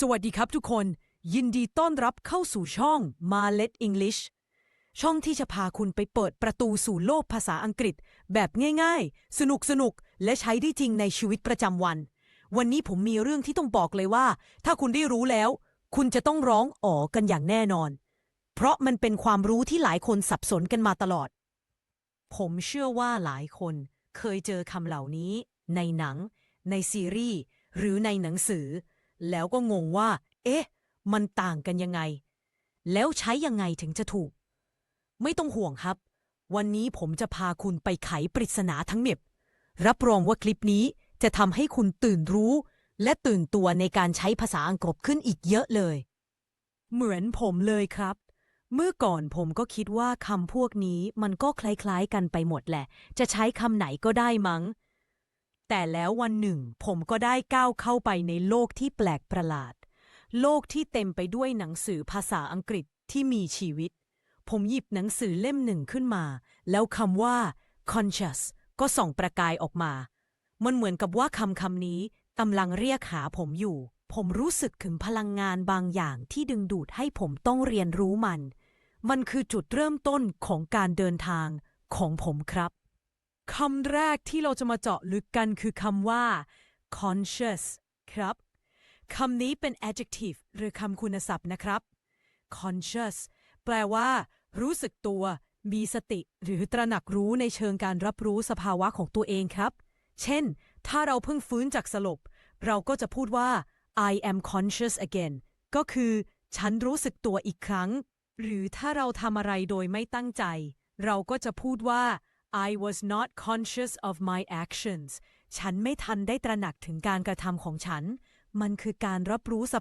สวัสดีครับทุกคน ยินดีต้อนรับเข้าสู่ช่อง Marlet English ช่องที่จะพาคุณไปเปิดประตูสู่โลกภาษาอังกฤษ แบบง่ายๆ สนุกๆและใช้ได้จริงในชีวิตประจำวัน วันนี้ผมมีเรื่องที่ต้องบอกเลยว่า ถ้าคุณได้รู้แล้ว คุณจะต้องร้องอ๋อกันอย่างแน่นอน เพราะมันเป็นความรู้ที่หลายคนสับสนกันมาตลอด ผมเชื่อว่าหลายคน เคยเจอคำเหล่านี้ ในหนัง ในซีรีส์หรือในหนังสือ แล้วก็งงว่า เอ๊ะ มันต่างกันยังไง แล้วใช้ยังไงถึงจะถูก ไม่ต้องห่วงครับ วันนี้ผมจะพาคุณไปไขปริศนาทั้งเม็บ รับรองว่าคลิปนี้จะทำให้คุณตื่นรู้ และตื่นตัวในการใช้ภาษาอังกฤษขึ้นอีกเยอะเลย เหมือนผมเลยครับ เมื่อก่อนผมก็คิดว่าคำพวกนี้มันก็คล้ายๆกันไปหมดแหละ จะใช้คำไหนก็ได้มั้ง แต่แล้ววันหนึ่งผมก็ได้ก้าวเข้าไปในโลกที่แปลกประหลาด โลกที่เต็มไปด้วยหนังสือภาษาอังกฤษที่มีชีวิต ผมหยิบหนังสือเล่มหนึ่งขึ้นมา แล้วคำว่า conscious ก็ส่องประกายออกมา มันเหมือนกับว่าคำคำนี้กำลังเรียกหาผมอยู่ ผมรู้สึกถึงพลังงานบางอย่างที่ดึงดูดให้ผมต้องเรียนรู้มัน มันคือจุดเริ่มต้นของการเดินทางของผมครับ คำแรกที่เราจะมาเจาะลึกกันคือคำว่า conscious ครับคำนี้เป็น adjective หรือคำคุณศัพท์นะครับ conscious แปลว่า รู้สึกตัว มีสติ หรือตระหนักรู้ในเชิงการรับรู้สภาวะของตัวเองครับ เช่น ถ้าเราเพิ่งฟื้นจากสลบ เราก็จะพูดว่า I am conscious again ก็คือ ฉันรู้สึกตัวอีกครั้ง หรือถ้าเราทำอะไรโดยไม่ตั้งใจ เราก็จะพูดว่า I was not conscious of my actions ฉันไม่ทันได้ตระหนักถึงการกระทำของฉัน มันคือการรับรู้สภ